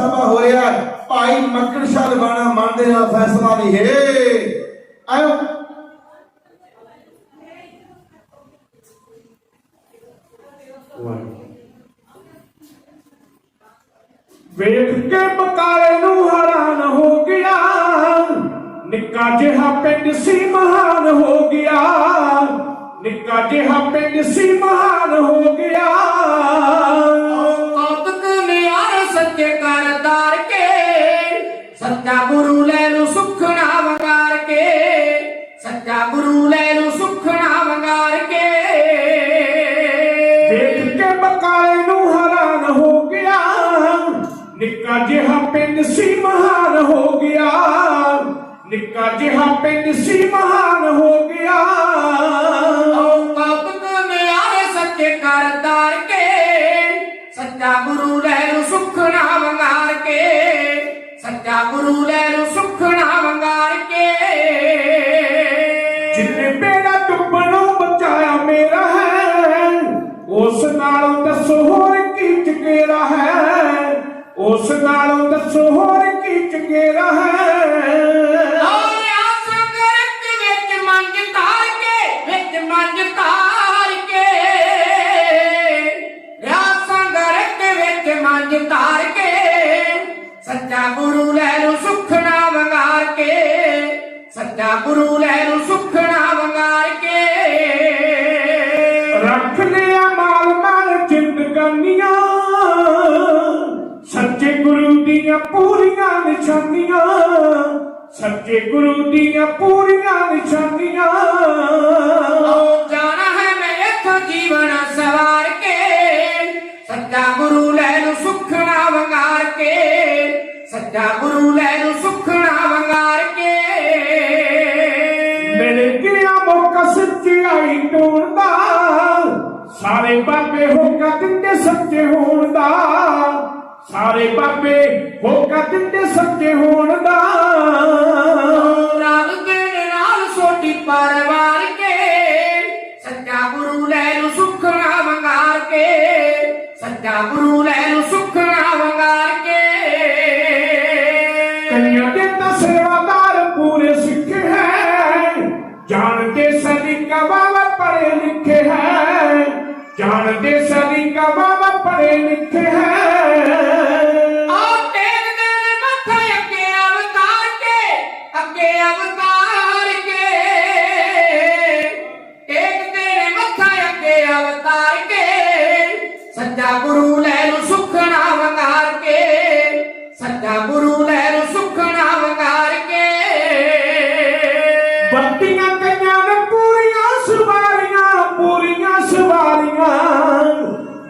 ਸਭਾ ਹੋਇਆ, ਭਾਈ ਮੱਕੜ ਸ਼ਾਹ ਲਵਾਣਾ ਮਨ ਦੇ ਨਾਲ ਫੈਸਲਾ ਨਹੀਂ ਹੈ। ਆਇਓ। ਵੇਖ ਕੇ ਬਕਾਲੇ ਨੂੰ ਹੈਰਾਨ ਹੋ ਗਿਆ, ਨਿੱਕਾ ਜਿਹਾ ਪਿੰਡ ਸੀ ਮਹਾਨ ਹੋ ਗਿਆ, ਨਿੱਕਾ ਜਿਹਾ ਪਿੰਡ ਸੀ ਮਹਾਨ ਹੋ ਗਿਆ। ਸੱਚਾ ਸੱਚਾ ਗੁਰੂ ਲੈ ਲੋ ਸੁਖਣਾ ਵੰਗਾਰ ਕੇ। ਜਿੰਨੇ ਮੇਰਾ ਡੁੱਬਣੋਂ ਬਚਾਇਆ ਮੇਰਾ ਹੈ ਉਸ ਨਾਲੋਂ ਦੱਸੋ ਹੋਰ ਕੀ ਚਕੇਰਾ ਹੈ। ਉਸ ਨਾਲੋਂ ਦੱਸੋ ਹੋਰ ਕੀ ਚਕੇਰਾ ਹੈ। ਤਾਰ ਸੱਚਾ ਗੁਰੂ ਲੈ ਲੋ ਸੁਖਣਾ ਵੰਗਾਰ ਕੇ ਸੱਚਾ ਗੁਰੂ ਲੈ ਲੋ ਸੁਖਣਾ ਵੰਗਾਰ ਕੇ। ਰੱਖ ਲਿਆ ਮਾਲ ਮਾਲ ਜ਼ਿੰਦਗਾਨੀਆਂ ਸੱਚੇ ਗੁਰੂ ਦੀਆਂ ਪੂਰੀਆਂ ਨਿਸ਼ਾਨੀਆਂ ਸੱਚੇ ਗੁਰੂ ਦੀਆਂ ਪੂਰੀਆਂ ਨਿਸ਼ਾਨੀਆਂ। ਜਾਣਾ ਹੈ ਮੈਂ ਇੱਥੋਂ ਜੀਵਨ ਸਵਾਰ ਕੇ ਸੱਚਾ ਗੁਰੂ ਸੱਚਾ ਗੁਰੂ ਲੈ ਲੋ ਸੁਖਣਾ ਵੰਗਾਰ ਕੇ। ਮੇਰੇ ਗਿਆ ਮੌਕਾ ਸੱਚਾਈ ਟੋਣ ਦਾ। ਸਾਰੇ ਬਾਬੇ ਹੋਕਾ ਦਿੰਦੇ ਸੱਚੇ ਹੋਣ ਦਾ। ਸਾਰੇ ਬਾਬੇ ਹੋਕਾ ਦਿੰਦੇ ਸੱਚੇ ਹੋਣ ਦਾ। ਰਲ ਦੇ ਨਾਲ ਸੋਟੀ ਪਰਵਾਰ ਕੇ। ਸੱਚਾ ਗੁਰੂ ਲੈ ਲੋ ਸੁਖਣਾ ਵੰਗਾਰ ਕੇ। ਸੱਚਾ ਗੁਰੂ ਲੈ ਲੋ ਜਾਣਦੇ ਸਦੀਕਾ ਬਾਬਾ ਪੜ੍ਹੇ ਲਿਖੇ ਹੈ ਜਾਣਦੇ ਸਦੀਕਾ ਬਾਬਾ ਪੜ੍ਹੇ ਲਿਖੇ ਹੈ ਆਓ ਟੇਕਦੇ ਨੇ ਮੱਥਾ ਅੱਗੇ ਅਵਤਾਰ ਕੇ ਅੱਗੇ ਅਵਤਾਰ ਕੇ ਟੇਕਦੇ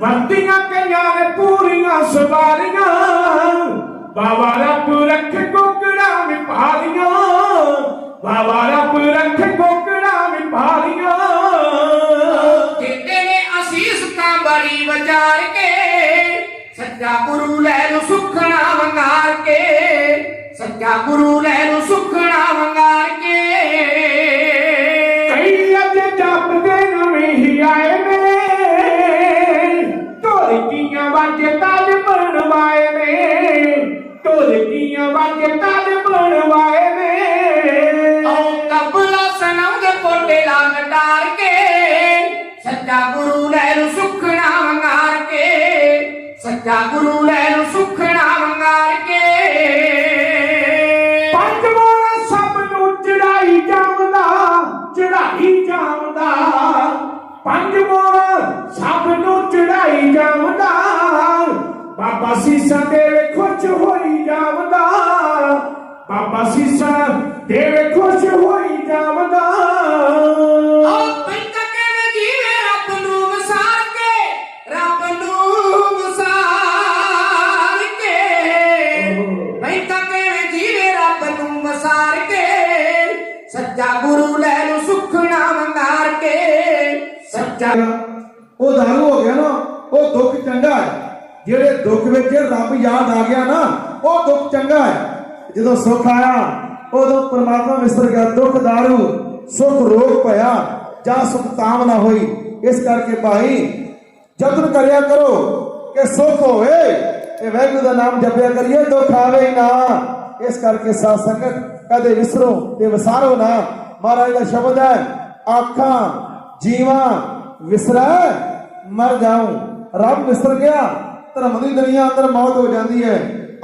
ਬੱਤੀਆਂ ਕਈਆਂ ਨੇ ਪੂਰੀਆਂ ਸਵਾਰੀਆਂ ਬਾਬਾ ਰੱਬ ਰੱਖ ਕੋਕੜਾ ਵਿਪਾਰੀਆਂ ਬਾਬਾ ਰੱਬ ਰੱਖ ਕੋਕੜਾ ਵਿਪਾਰੀਆਂ ਦਿੱਤੇ ਨੇ ਅਸੀਸ ਤਾਂ ਬੜੀ ਵਿਚਾਰ ਕੇ, ਸੱਚਾ ਗੁਰੂ ਲੈ ਨੂੰ ਸੁਖਣਾ ਵੰਗਾਰ ਕੇ, ਸੱਚਾ ਗੁਰੂ ਲੈ ਨੂੰ ਸੁਖਣਾ ਵੰਗਾਰ ਕੇ। ਸੀਸਾ ਦੇਵੇ ਖੁਸ਼ ਹੋਈ ਜਾਵਦਾ ਬਾਬਾ ਸੀਸਾ ਦੇਵੇ ਖੁਸ਼ ਹੋਈ ਜਾਵਦਾ। ਆਓ ਪਿੰਡ ਕੇ ਜੀਵੇ? ਰੱਬ ਨੂੰ ਵਸਾਰ ਕੇ ਰੱਬ ਨੂੰ ਵਸਾਰ ਕੇ। ਪਿੰਡ ਕੇ ਜੀਵੇ? ਰੱਬ ਨੂੰ ਵਸਾਰ ਕੇ। ਸੱਚਾ ਗੁਰੂ ਲੈ ਲੋ ਸੁਖਣਾ ਵੰਗਾਰ ਕੇ। ਸੱਚਾ ਉਹ ਦਾਰੂ ਹੋ ਗਿਆ ਨਾ ਉਹ ਦੁੱਖ ਚੰਗਾ ਹੈ। ਜਿਹੜੇ ਦੁੱਖ ਵਿੱਚ ਰੱਬ ਯਾਦ ਆ ਗਿਆ ਨਾ, ਉਹ ਦੁੱਖ ਚੰਗਾ ਹੈ। ਜਦੋਂ ਸੁੱਖ ਆਇਆ, ਉਦੋਂ ਪ੍ਰਮਾਤਮਾ ਵਿਸਰ ਗਿਆ, ਦੁੱਖ ਦਾਰੂ, ਸੁੱਖ ਰੋਗ ਭਇਆ, ਜਾਂ ਸੁਖ ਤਾਮ ਹੋਈ। ਇਸ ਕਰਕੇ ਭਾਈ, ਯਤਨ ਕਰਿਆ ਕਰੋ ਕਿ ਸੁੱਖ ਹੋਵੇ ਤੇ ਵੈਗੁਰੂ ਦਾ ਨਾਮ ਜਪਿਆ ਕਰੀਏ, ਦੁੱਖ ਆਵੇ ਨਾ। ਇਸ ਕਰਕੇ ਸਾਧ ਸੰਗਤ ਕਦੇ ਵਿਸਰੋ ਤੇ ਵਿਸਾਰੋ ਨਾ। ਮਹਾਰਾਜ ਦਾ ਸ਼ਬਦ ਹੈ, ਆਖਾਂ, ਜੀਵਾਂ, ਵਿਸਰੈ, ਮਰ ਜਾਉ। ਰੱਬ ਵਿਸਰ ਗਿਆ ਧਰਮ ਦੀ ਦੁਨੀਆ ਅੰਦਰ ਮੌਤ ਹੋ ਜਾਂਦੀ ਹੈ।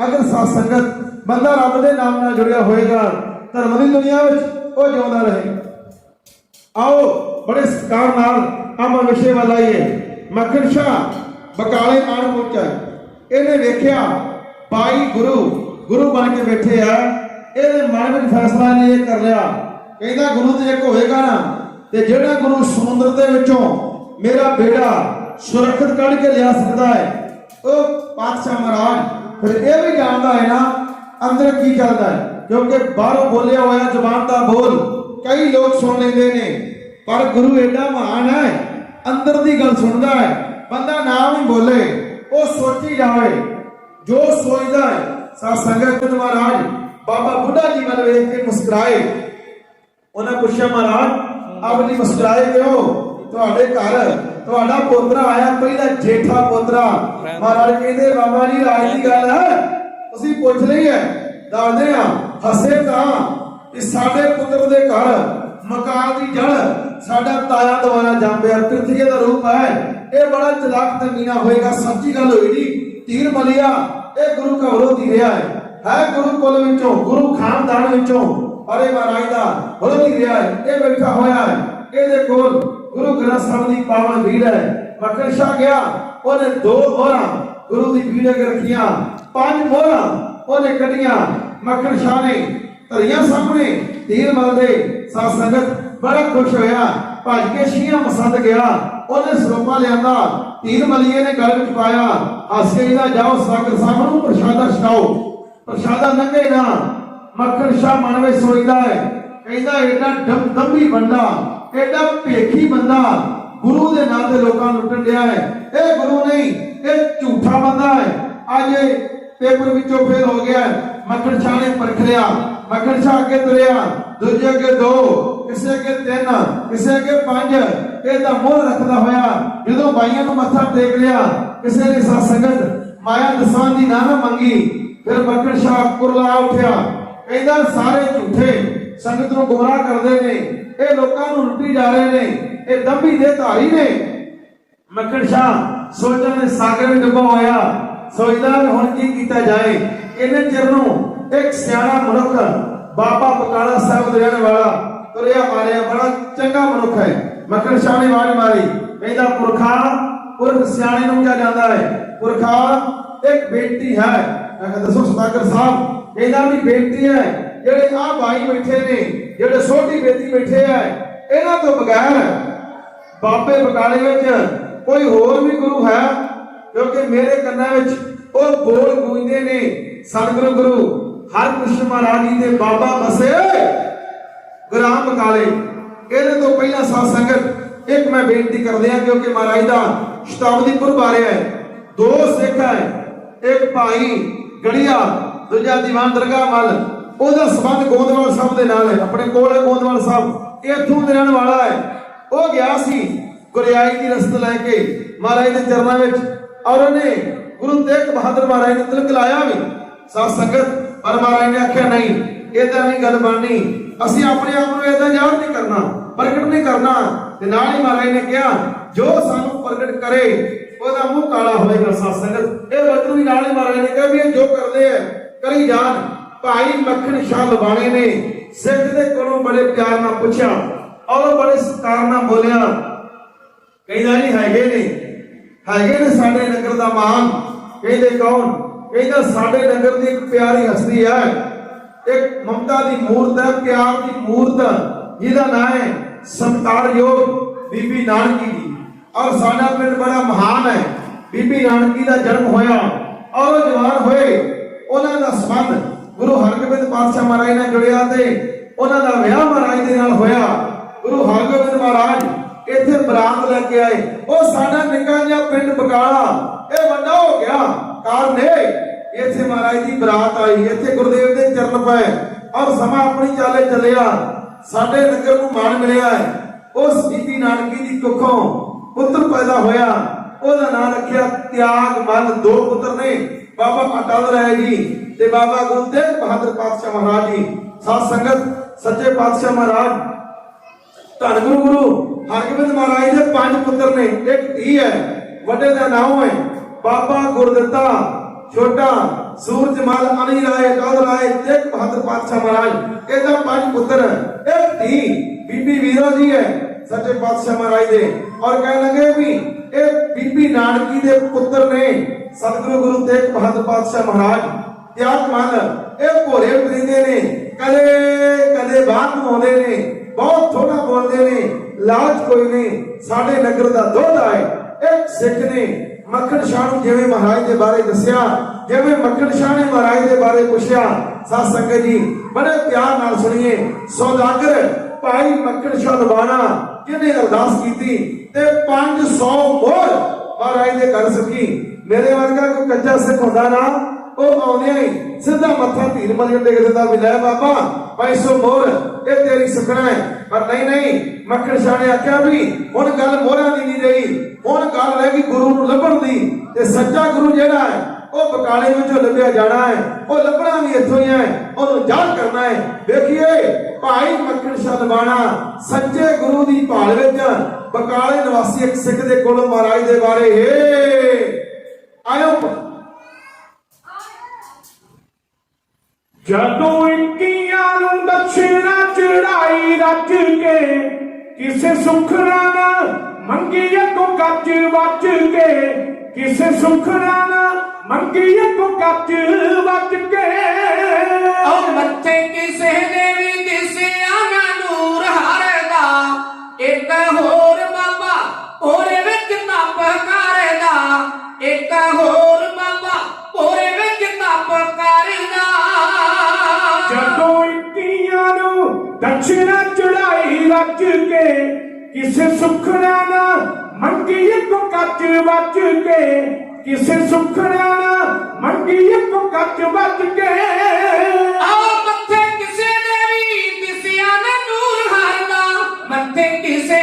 ਅਗਰ ਸਾਧ ਸੰਗਤ ਬੰਦਾ ਰੱਬ ਦੇ ਨਾਮ ਨਾਲ ਜੁੜਿਆ ਹੋਏਗਾ, ਧਰਮ ਦੀ ਦੁਨੀਆ ਵਿੱਚ ਉਹ ਜਿਉਂਦਾ ਰਹੇ। ਆਓ, ਬੜੇ ਸਤਿਕਾਰ ਨਾਲ ਆਪਾਂ ਵਿਸ਼ੇ ਵੱਲ ਆਈਏ। ਮੱਖਣ ਸ਼ਾਹ ਬਕਾਲੇ ਆਣ ਪਹੁੰਚਾ ਇਹਨੇ ਵੇਖਿਆ, ਬਾਈ ਗੁਰੂ ਗੁਰੂ ਬਣ ਕੇ ਬੈਠੇ ਆ। ਇਹਦੇ ਮਨ ਵਿੱਚ ਫੈਸਲਾ ਨੇ ਇਹ ਕਰ ਲਿਆ। ਕਹਿੰਦਾ, ਗੁਰੂ ਤੇ ਇੱਕ ਹੋਏਗਾ ਨਾ, ਤੇ ਜਿਹੜਾ ਗੁਰੂ ਸਮੁੰਦਰ ਦੇ ਵਿੱਚੋਂ ਮੇਰਾ ਬੇੜਾ ਸੁਰੱਖਿਅਤ ਕੱਢ ਕੇ ਲਿਆ ਸਕਦਾ ਹੈ ਉਹ ਪਾਤਸ਼ਾਹ ਮਹਾਰਾਜ, ਫਿਰ ਇਹ ਵੀ ਜਾਣਦਾ ਹੈ ਨਾ, ਅੰਦਰ ਕੀ ਚੱਲਦਾ ਹੈ? ਕਿਉਂਕਿ ਬਾਹਰੋਂ ਬੋਲਿਆ ਹੋਇਆ ਜ਼ੁਬਾਨ ਦਾ ਬੋਲ ਕਈ ਲੋਕ ਸੁਣ ਲੈਂਦੇ ਨੇ, ਪਰ ਗੁਰੂ ਐਡਾ ਮਹਾਨ ਹੈ, ਅੰਦਰ ਦੀ ਗੱਲ ਸੁਣਦਾ ਹੈ, ਬੰਦਾ ਨਾਮ ਹੀ ਬੋਲੇ, ਉਹ ਸੋਚੀ ਜਾਵੇ, ਜੋ ਸੋਚਦਾ ਹੈ ਸਾ ਸੰਗਤ ਮਹਾਰਾਜ, ਬਾਬਾ ਬੁੱਢਾ ਜੀ ਵੱਲ ਵੇਖ ਕੇ ਮੁਸਕਰਾਏ। ਉਹਨਾਂ ਪੁੱਛਿਆ, ਮਹਾਰਾਜ, ਆਪ ਜੀ ਮੁਸਕਰਾਏ ਕਿਉਂ? ਤੁਹਾਡੇ ਘਰ ਤੁਹਾਡਾ ਪੋਤਰਾ ਆਇਆ, ਪਹਿਲਾ ਜੇਠਾ ਪੋਤਰਾ। ਮਹਾਰਾਜ ਕਹਿੰਦੇ ਬਾਬਾ ਜੀ ਰਾਜ ਦੀ ਗੱਲ ਹੈ। ਤੁਸੀਂ ਪੁੱਛ ਲਈ ਹੈ। ਦੱਸਦੇ ਆ ਹੱਸੇ ਤਾਂ ਕਿ ਸਾਡੇ ਪੁੱਤਰ ਦੇ ਘਰ ਮਕਾਨ ਦੀ ਜੜ ਸਾਡਾ ਤਾਇਆ ਦੁਆਰਾ ਜੰਮਿਆ ਪ੍ਰਿਥਵੀ ਦਾ ਰੂਪ ਹੈ। ਇਹ ਬੜਾ ਚਲਾਕ ਤੇ ਮੀਨਾ ਹੋਏਗਾ। ਸੱਚੀ ਗੱਲ ਹੋਈ ਜੀ, ਤੀਰ ਮਲਿਆ ਇਹ ਗੁਰੂ ਘਰੋਂ ਦੀ ਰਿਹਾ ਹੈ। ਹੈ ਗੁਰੂ ਕੁਲ ਵਿੱਚੋਂ, ਗੁਰੂ ਖਾਨਦਾਨ ਵਿੱਚੋਂ। ਅਰੇ ਮਹਾਰਾਜ ਦਾ ਬੋਲ ਨਹੀਂ ਰਿਹਾ ਹੈ। ਇਹ ਬੈਠਾ ਹੋਇਆ ਹੈ। ਇਹਦੇ ਕੋਲ ਗੁਰੂ ਗ੍ਰੰਥ ਸਾਹਿਬ ਦੀ ਪਾਵਨ ਭੀੜ ਹੈ। ਮੱਕਰ ਸ਼ਾਹ ਗਿਆ, ਉਹਨੇ ਦੋ ਮੋਹਰਾਂ ਗੁਰੂ ਦੀ ਭੀੜ ਅਗੇ ਰੱਖੀਆਂ, ਪੰਜ ਮੋਹਰਾਂ ਉਹਨੇ ਕੱਢੀਆਂ। ਮੱਕਰ ਸ਼ਾਹ ਨੇ ਧਰੀਆਂ ਸਾਹਮਣੇ, ਤੀਰ ਮਲਦੇ, ਸਾਧ ਸੰਗਤ ਬੜਾ ਖੁਸ਼ ਹੋਇਆ। ਭੱਜ ਕੇ ਸ਼ੀਆਂ ਮਸੰਦ ਗਿਆ, ਉਹਨੇ ਸਰੋਪਾ ਲਿਆਂਦਾ, ਤੀਰ ਮਲੀਏ ਨੇ ਗਲ ਵਿੱਚ ਪਾਇਆ। ਹਾਸੇ ਦਾ ਜਾਓ, ਸਾਗਰ ਸਾਹਿਬ ਨੂੰ ਪ੍ਰਸ਼ਾਦਾ ਛਕਾਓ। ਪ੍ਰਸ਼ਾਦਾ ਲੰਘੇ ਨਾ, ਮੱਖਣ ਸ਼ਾਹ ਮਨ ਵਿੱਚ ਸੋਚਦਾ ਹੈ, ਕਹਿੰਦਾ ਏਡਾ ਡੰ- ਦੰਭੀ ਬੰਦਾ ਏਡਾ ਭੇਖੀ ਬੰਦਾ ਗੁਰੂ ਦੇ ਨਾਂ ਤੇ ਲੋਕਾਂ ਨੂੰ ਲੁੱਟਣ ਡਿਆ ਹੈ। ਇਹ ਗੁਰੂ ਨਹੀਂ, ਇਹ ਝੂਠਾ ਬੰਦਾ ਹੈ। ਅੱਜ ਇਹ ਪੇਪਰ ਵਿੱਚੋਂ ਫੇਲ ਹੋ ਗਿਆ ਮੱਖਣ ਸ਼ਾਹ ਨੇ ਪਰਖ ਲਿਆ, ਮੱਖਣ ਸ਼ਾਹ ਅੱਗੇ ਤੁਰਿਆ। ਦੂਜੇ ਅੱਗੇ ਦੋ, ਕਿਸੇ ਅੱਗੇ ਤਿੰਨ, ਕਿਸੇ ਅੱਗੇ ਪੰਜ। ਇਹਦਾ ਮੋਹ ਰੱਖਦਾ ਹੋਇਆ, ਜਦੋਂ ਬਾਈਆਂ ਨੂੰ ਮੱਥਾ ਟੇਕ ਲਿਆ, ਕਿਸੇ ਨੇ ਸਾਧ ਸੰਗਤ ਮਾਇਆ ਦਸਾਂ ਦੀ ਨਾ ਨਾ ਮੰਗੀ, ਫਿਰ ਮੱਖਣ ਸ਼ਾਹ ਕੁਰਲਾ ਉਠਿਆ। ਕਹਿੰਦਾ ਸਾਰੇ ਝੂਠੇ। ਸੰਗਤ ਨੂੰ ਗੁੰਮਰਾਹ ਕਰਦੇ ਨੇ। ਇਹ ਲੋਕਾਂ ਨੂੰ ਲੁੱਟੀ ਜਾ ਰਹੇ ਨੇ। ਇਹ ਦੰਭੀ ਦੇ ਧਾਰੀ ਨੇ। ਮੱਕੜ ਸ਼ਾਹ ਸੋਚਣ ਦੇ ਸਾਗਰ ਵਿੱਚ ਡੁੱਬਾ ਹੋਇਆ। ਸੋਚਦਾ ਹੁਣ ਕੀ ਕੀਤਾ ਜਾਏ। ਇਹਨੇ ਚਿਰ ਨੂੰ ਇੱਕ ਸਿਆਣਾ ਮਨੁੱਖ ਬਾਬਾ ਬਕਾਲਾ ਸਾਹਿਬ ਦੇ ਰਹਿਣ ਵਾਲਾ ਤੁਰਿਆ ਮਾਰਿਆ ਬੜਾ ਚੰਗਾ ਮਨੁੱਖ ਹੈ। ਮੱਕੜ ਸ਼ਾਹ ਨੇ ਆਵਾਜ਼ ਮਾਰੀ। ਕਹਿੰਦਾ, ਪੁਰਖਾ, ਪੁਰਖ ਸਿਆਣੇ ਨੂੰ ਕਿਹਾ ਜਾਂਦਾ ਹੈ। ਪੁਰਖਾ, ਇੱਕ ਬੇਟੀ ਹੈ। ਮੈਂ ਕਿਹਾ, ਦੱਸੋ ਸਤਾਗਰ ਸਾਹਿਬ, ਕਹਿੰਦਾ ਵੀ ਬੇਟੀ ਹੈ। ਜਿਹੜੇ ਆ ਭਾਈ ਬੈਠੇ ਨੇ, ਜਿਹੜੇ ਛੋਟੀ ਬੇਟੀ ਬੈਠੇ ਆ, ਇਹਨਾਂ ਤੋਂ ਬਗੈਰ ਬਾਬੇ ਬਕਾਲੇ ਵਿੱਚ ਕੋਈ ਹੋਰ ਵੀ ਗੁਰੂ ਹੈ? ਕਿਉਂਕਿ ਮੇਰੇ ਕੰਨਾਂ ਵਿੱਚ ਉਹ ਬੋਲ ਗੂੰਜਦੇ ਨੇ, ਸਤਿਗੁਰੂ ਗੁਰੂ ਹਰਿਕ੍ਰਿਸ਼ਨ ਮਹਾਰਾਜ ਜੀ ਦੇ ਬਾਬਾ ਬਸੇ ਗੁਰਾਮ ਬਕਾਲੇ ਇਹਦੇ ਤੋਂ ਪਹਿਲਾਂ ਸਾਧ ਸੰਗਤ, ਇੱਕ ਮੈਂ ਬੇਨਤੀ ਕਰਦੇ ਆ ਕਿਉਂਕਿ ਮਹਾਰਾਜ ਦਾ ਸ਼ਤਾਬਦੀ ਪੁਰਬ ਆ ਰਿਹਾ ਹੈ, ਦੋ ਸਿੱਖ ਹੈ, ਇੱਕ ਭਾਈ ਗੜੀਆ, ਦੂਜਾ ਦੀਵਾਨ ਦਰਗਾਹ ਮੱਲ ਉਹਦਾ ਸਬੰਧ ਗੋਦਵਾਲ ਸਾਹਿਬ ਦੇ ਨਾਲ ਹੈ, ਆਪਣੇ ਕੋਲ ਹੈ ਗੋਦਵਾਲ ਸਾਹਿਬ, ਇਹ ਇੱਥੋਂ ਦੇ ਰਹਿਣ ਵਾਲਾ ਹੈ। ਉਹ ਗਿਆ ਸੀ ਗੁਰਿਆਈ ਦੀ ਰਸਤ ਲੈ ਕੇ ਮਹਾਰਾਜ ਦੇ ਚਰਨਾਂ ਵਿੱਚ ਔਰ ਉਹਨੇ ਗੁਰੂ ਤੇਗ ਬਹਾਦਰ ਮਹਾਰਾਜ ਨੂੰ ਤਿਲਕ ਲਾਇਆ ਵੀ, ਸਾਧ ਸੰਗਤ, ਪਰ ਮਹਾਰਾਜ ਨੇ ਆਖਿਆ, ਨਹੀਂ ਇਦਾਂ ਨਹੀਂ ਗੱਲ ਬਣਨੀ। ਅਸੀਂ ਆਪਣੇ ਆਪ ਨੂੰ ਇਦਾਂ ਜ਼ਾਹਰ ਨਹੀਂ ਕਰਨਾ, ਪ੍ਰਗਟ ਨਹੀਂ ਕਰਨਾ। ਤੇ ਨਾਲ ਹੀ ਮਹਾਰਾਜ ਨੇ ਕਿਹਾ, ਜੋ ਸਾਨੂੰ ਪ੍ਰਗਟ ਕਰੇ, ਉਹਦਾ ਮੂੰਹ ਕਾਲਾ ਹੋਏਗਾ ਸਾਧ ਸੰਗਤ। ਇਹ ਵਚਨ ਵੀ ਨਾਲ ਹੀ ਮਹਾਰਾਜ ਨੇ ਕਿਹਾ ਵੀ ਇਹ ਜੋ ਕਰਦੇ ਆ ਕਰੀ ਜਾਣ। ਭਾਈ ਮੱਖਣ ਸ਼ਾਹ ਲਵਾਣੇ ਨੇ ਸਿੱਖ ਦੇ ਕੋਲੋਂ ਬੜੇ ਪਿਆਰ ਨਾਲ ਪੁੱਛਿਆ, ਔਰ ਬੜੇ ਸਤਿਕਾਰ ਨਾਲ ਬੋਲਿਆ, ਕਹਿੰਦਾ ਜੀ ਹੈਗੇ ਨੇ ਹੈਗੇ ਨੇ ਸਾਡੇ ਨਗਰ ਦਾ ਮਾਨ ਕਹਿੰਦੇ ਕੌਣ? ਕਹਿੰਦਾ ਸਾਡੇ ਨਗਰ ਦੀ ਇੱਕ ਪਿਆਰੀ ਹਸਤੀ ਹੈ, ਇੱਕ ਮਮਤਾ ਦੀ ਮੂਰਤ ਹੈ, ਪਿਆਰ ਦੀ ਮੂਰਤ, ਜਿਹਦਾ ਨਾਮ ਹੈ ਸੰਤਾਰਯੋਗ ਬੀਬੀ ਨਾਨਕੀ ਜੀ। ਔਰ ਸਾਡਾ ਪਿੰਡ ਬੜਾ ਮਹਾਨ ਹੈ, ਬੀਬੀ ਨਾਨਕੀ ਦਾ ਜਨਮ ਹੋਇਆ, ਔਰ ਉਹ ਜਵਾਨ ਹੋਏ, ਉਹਨਾਂ ਦਾ ਸੰਬੰਧ ਗੁਰੂ ਹਰਗੋਬਿੰਦ ਪਾਤਸ਼ਾਹ ਮਹਾਰਾਜ ਨਾਲ ਜੁੜਿਆ ਤੇ ਉਹਨਾਂ ਦਾ ਵਿਆਹ ਮਹਾਰਾਜ ਦੇ ਨਾਲ ਹੋਇਆ। ਗੁਰੂ ਹਰਗੋਬਿੰਦ ਮਹਾਰਾਜ ਇੱਥੇ ਬਰਾਤ ਲੈ ਕੇ ਆਏ। ਉਹ ਸਾਡਾ ਨਿੱਕਾ ਜਿਹਾ ਪਿੰਡ ਬਕਾਲਾ ਇਹ ਵੱਡਾ ਹੋ ਗਿਆ। ਕਾਰਨ ਇਹ, ਇੱਥੇ ਮਹਾਰਾਜ ਦੀ ਬਰਾਤ ਆਈ, ਇੱਥੇ ਗੁਰਦੇਵ ਦੇ ਚਰਨ ਪਏ। ਔਰ ਸਮਾਂ ਆਪਣੀ ਚਾਲੇ ਚੱਲਿਆ। ਸਾਡੇ ਨਗਰ ਨੂੰ ਮਾਣ ਮਿਲਿਆ ਹੈ। ਉਸ ਬੀਬੀ ਨਾਨਕੀ ਦੀ ਕੁੱਖੋਂ ਪੁੱਤਰ ਪੈਦਾ ਹੋਇਆ। ਉਹਦਾ ਨਾਮ ਰੱਖਿਆ ਤਿਆਗ ਮਨ। ਦੋ ਪੁੱਤਰ ਨੇ, ਬਾਬਾ ਅਟਲ ਰਾਏ ਜੀ। ਤੇ ਬਾਬਾ ਗੁਰੂ ਤੇਗ ਬਹਾਦਰ ਪਾਤਸ਼ਾਹ ਮਹਾਰਾਜ ਜੀ, ਸਾਧ ਸੰਗਤ, ਸੱਚੇ ਪਾਤਸ਼ਾਹ ਮਹਾਰਾਜ, ਧੰਨ ਗੁਰੂ ਗੁਰੂ ਹਰਗੋਬਿੰਦ ਮਹਾਰਾਜ ਦੇ ਪੰਜ ਪੁੱਤਰ ਨੇ, ਇੱਕ ਧੀ ਹੈ, ਵੱਡੇ ਦਾ ਨਾਮ ਹੈ, ਬਾਬਾ ਗੁਰਦਿੱਤਾ, ਛੋਟਾ ਸੂਰਜਮਲ ਅਲੀ ਰਾਏ ਅਟਲ ਰਾਏ, ਤੇਗ ਬਹਾਦਰ ਪਾਤਸ਼ਾਹ ਮਹਾਰਾਜ, ਇਹਦਾ ਪੰਜ ਪੁੱਤਰ ਇੱਕ ਧੀ, ਬੀਬੀ ਵੀਰੋ ਜੀ ਹੈ, ਸੱਚੇ ਪਾਤਸ਼ਾਹ ਮਹਾਰਾਜ ਦੇ, ਔਰ ਕਹਿਣ ਲੱਗੇ ਵੀ ਇਹ ਬੀਬੀ ਨਾਨਕੀ ਦੇ ਪੁੱਤਰ ਨੇ, ਸਤਿਗੁਰੂ ਗੁਰੂ ਤੇਗ ਬਹਾਦਰ ਪਾਤਸ਼ਾਹ ਮਹਾਰਾਜ। ਤਿਆਗ ਮਨ, ਇਹ ਭੋਰੇ ਪਰਿੰਦੇ ਨੇ, ਕਦੇ ਕਦੇ ਬਾਤ ਨੂੰ ਆਉਂਦੇ ਨੇ, ਬਹੁਤ ਥੋੜਾ ਬੋਲਦੇ ਨੇ, ਲਾਲਚ ਕੋਈ ਨਹੀਂ, ਸਾਡੇ ਨਗਰ ਦਾ ਦੁੱਧ ਆਏ ਇੱਕ ਸਿੱਖ ਨੇ ਮੱਖਣ ਸ਼ਾਹ ਨੂੰ ਜਿਵੇਂ ਮਹਾਰਾਜ ਦੇ ਬਾਰੇ ਦੱਸਿਆ, ਜਿਵੇਂ ਮੱਖਣ ਸ਼ਾਹ ਨੇ ਮਹਾਰਾਜ ਦੇ ਬਾਰੇ ਪੁੱਛਿਆ, ਸਾਧ ਸੰਗਤ ਜੀ, ਬੜੇ ਪਿਆਰ ਨਾਲ ਸੁਣੀਏ, ਸੌਦਾਗਰ ਭਾਈ ਮੱਖਣ ਸ਼ਾਹ ਲਵਾਣਾ ਜਿਹਨੇ ਅਰਦਾਸ ਕੀਤੀ ਤੇ 500 ਮੋਹਰ ਮਹਾਰਾਜ ਦੇ ਘਰ ਸਕੀ ਮੇਰੇ ਵਰਗਾ ਕੋਈ ਕੱਚਾ ਸਿੱਖ ਹੁੰਦਾ ਨਾ ਉਹ ਆਉਂਦਿਆਂ ਹੀ। ਸਿੱਧਾ ਮੱਥਾ ਧੀਰ ਮਲਿਆ ਟੇਕ ਦਿੰਦਾ ਵੀ ਲੈ ਬਾਬਾ 500 ਮੋਹਰ ਇਹ ਤੇਰੀ ਸੁਖਣਾ ਹੈ। ਪਰ ਨਹੀਂ ਨਹੀਂ, ਮੱਖਣ ਸ਼ਾਹ ਨੇ ਆਖਿਆ ਵੀ ਹੁਣ ਗੱਲ ਮੋਹਰਾਂ ਦੀ ਨਹੀਂ ਰਹੀ। ਹੁਣ ਗੱਲ ਰਹਿ ਗਈ ਗੁਰੂ ਨੂੰ ਲੱਭਣ ਦੀ। ਤੇ ਸੱਚਾ ਗੁਰੂ ਜਿਹੜਾ ਹੈ, ਉਹ ਬਕਾਲੇ ਵਿੱਚੋਂ ਲੱਭਿਆ ਜਾਣਾ ਹੈ। ਉਹ ਲੱਭਣਾ ਵੀ ਇੱਥੋਂ ਹੀ ਹੈ। ਉਹਨੂੰ ਯਾਦ ਕਰਨਾ ਹੈ। ਵੇਖੀਏ ਭਾਈ ਮੱਖਣ ਸ਼ਾਹ ਲਵਾਣਾ ਸੱਚੇ ਗੁਰੂ ਦੀ ਭਾਲ ਵਿੱਚ ਬਕਾਲੇ ਨਿਵਾਸੀ ਇੱਕ ਸਿੱਖ ਦੇ ਕੋਲੋਂ ਮਹਾਰਾਜ ਦੇ ਬਾਰੇ ਏ ਆਇਓ। ਜਦੋਂ ਇੱਕੀਆਂ ਨੂੰ ਦਛਿਣਾ ਚੜਾਈ ਰੱਜ ਕੇ ਕਿਸੇ ਸੁਖਣਾ ਨਾ ਮੰਗੀ ਕੋ ਗੱਜ ਵੱਜ ਕੇ, ਕਿਸੇ ਸੁਖਣਾ ਨਾ ਮੰਗੀ ਕੋ ਗੱਜ ਵੱਜ ਕੇ। ਉਹ ਮੱਥੇ ਕਿਸੇ ਦੇ ਵੀ ਦਿਸਿਆ ਨਾ ਨੂਰ ਹਰਦਾ, ਇੱਕ ਹੋਰ ਬਾਬਾ ਉਹਦੇ ਵਿੱਚ ਤਪ ਕਰਦਾ, ਇੱਕ ਹੋਰ ਬਾਬਾ ਉਹਦੇ ਵਿੱਚ ਤਪ ਕਰਦਾ। ਨੂੰ ਚੜਾਈ ਰੱਜ ਕੇ, ਕਿਸੇ ਸੁਖਣਾ ਨਾ ਮੰਗੀ ਕੋ ਗੱਜ ਵੱਜ ਕੇ, ਕਿਸੇ ਸੁਖਣਾ ਨਾ ਮੰਗੀ ਕੋ ਗੱਜ ਵੱਜ ਕੇ। ਆਓ ਮੱਥੇ ਕਿਸੇ ਦੇ ਵੀ ਦਿਸਿਆ ਨਾ ਨੂਰ ਹਰਦਾ, ਮੱਥੇ ਕਿਸੇ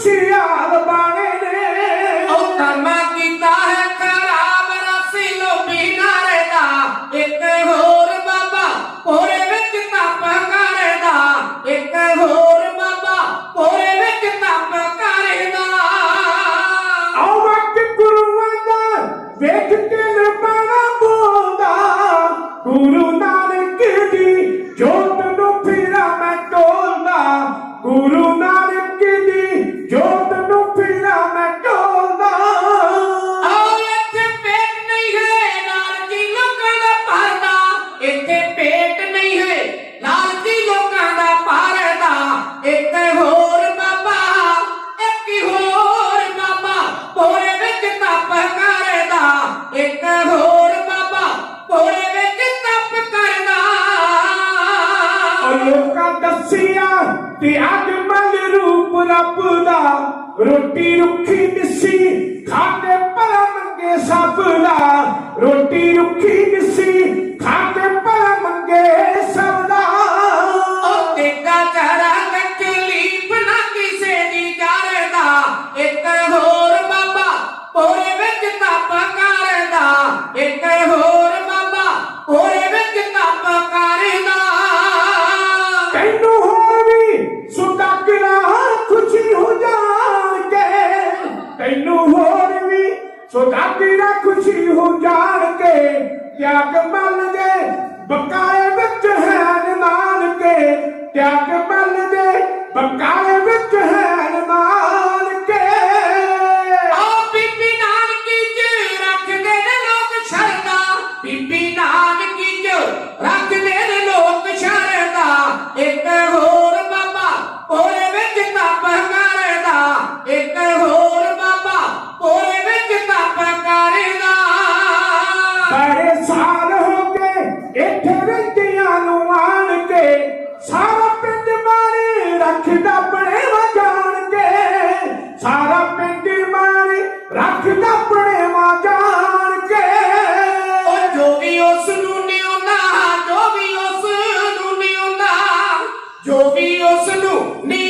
ਹੱਥ ਪੁੱਛਿਆ ਤੇ ਅਜਮਲ ਰੂਪ ਰੱਬ ਦਾ। ਰੋਟੀ ਰੁੱਖੀ ਦਿਸੀ ਖਾਤੇ ਭਲਾ ਮੰਗੇ ਸਭ ਦਾ। ਰੋਟੀ ਰੁੱਖੀ ਖੁਸ਼ੀ ਹੋ ਜਾਣਗੇ ਤਿਆਗ ਮਲ ਦੇ ਬਕਾਏ ਵੀ ਉਸ